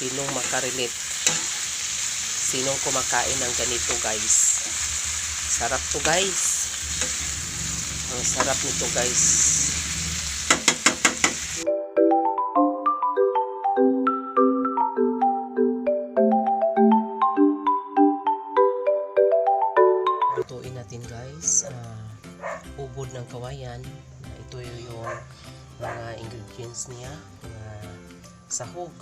Sinong makarelate? Sinong kumakain ng ganito guys? Sarap to guys. Ang sarap nito guys. Lutuin natin guys. ah, ubod ng kawayan. Ito yung mga ingredients niya. Mga sahog.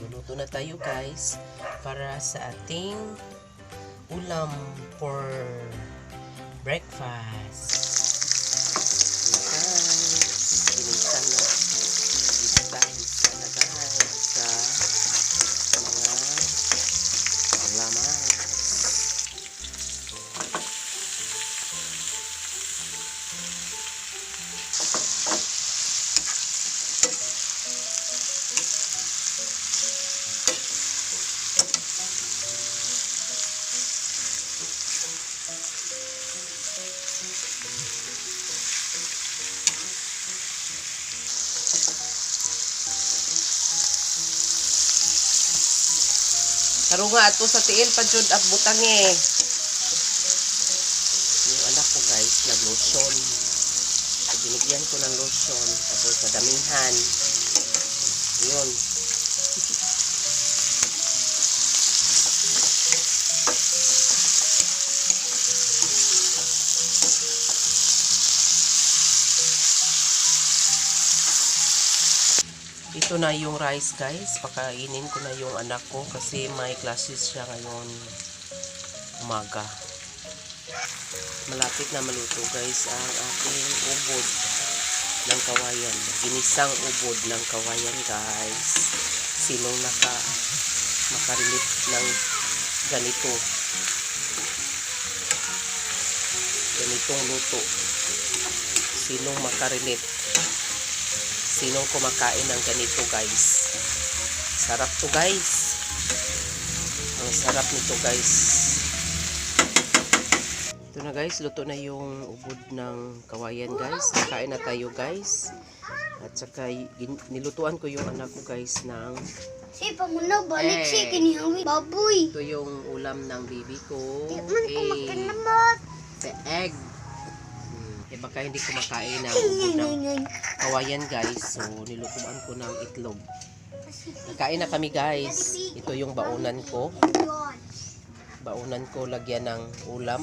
Luluto na tayo guys para sa ating ulam for breakfast. Karo nga ato sa tiil pa jud at butang eh. Yung anak ko guys, nag-lotion. So, binigyan ko ng lotion. Tapos sa damihan. Yun. Ito na yung rice guys. Pakainin ko na yung anak ko kasi may classes siya ngayon umaga. Malapit na maluto guys ang ating ubod ng kawayan. Ginisang ubod ng kawayan guys. Sinong naka makarelate ng ganito. Ganitong luto. Sinong makarelate sinong kumakain ng ganito guys sarap to guys ang sarap nito guys ito na guys luto na yung ubod ng kawayan guys nakain na tayo guys at saka nilutuan ko yung anak ko guys ng Si pamuna balik Eh. si baboy. ito yung ulam ng baby ko Di man ko eh, makinamot. the egg. Eh baka hindi kumakain ng ubod ng kawayan guys so nilutuan ko ng itlog Kain na kami guys. Ito yung baunan ko. Baunan ko lagyan ng ulam.